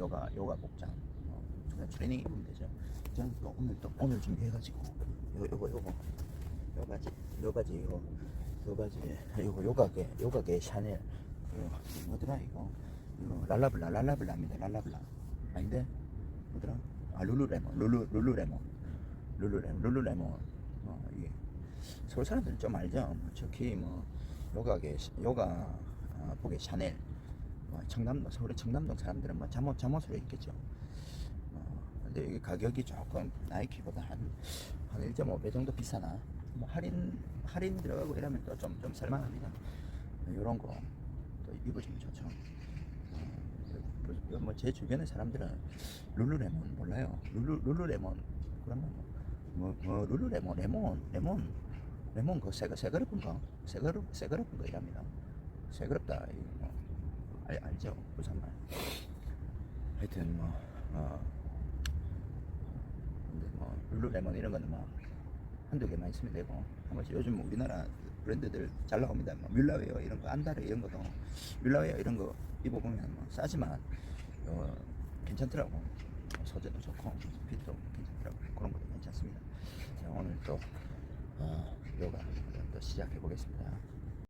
요가 요가 복장. 어, 트레이닝 입으면 되죠. 저는 또 오늘 또 오늘 준비해가지고 요 요거 요거. 요 바지 요 바지 이거. 요 바지 요거 요가게 요가게 샤넬. 이거 뭐더라 이거? 이거 랄라블라 랄라블라입니다 랄라블라. 아닌데? 뭐더라? 아 룰루레몬 룰루 룰루레몬. 룰루레몬 룰루레몬. 어 이게 서울 사람들은 좀 알죠? 뭐 특히 뭐 요가게 요가 어, 보게 샤넬 뭐 청담동 서울의 청담동 사람들은 뭐 잠옷 잠옷으로 입겠죠. 어, 근데 이게 가격이 조금 나이키보다 한, 한 1.5배 정도 비싸나? 뭐 할인 할인 들어가고 이러면 또 좀 좀 살만합니다. 이런 거 또 입으시면 좋죠. 어, 뭐제 주변의 사람들은 룰루레몬 몰라요. 룰루 룰루레몬. 그러면 뭐, 뭐 룰루레몬 레몬 레몬 레몬 그 새거 새거럽은 거 새거럽 새거럽은 거 이랍니다. 새거럽다 뭐 알, 알죠. 부산말. 하여튼 뭐 어, 근데 뭐 룰루레몬 이런 거는 뭐 한두 개만 있으면 되고. 한 번씩 요즘 뭐 우리나라 브랜드들 잘 나옵니다. 뭐 뮬라웨어 이런 거 안다르 이런 것도 뮬라웨어 이런 거 입어보면 뭐 싸지만 어, 괜찮더라고. 소재도 좋고 핏도 괜찮더라고. 그런 것도 괜찮습니다. 자 오늘 또 어, 요가 또 시작해 보겠습니다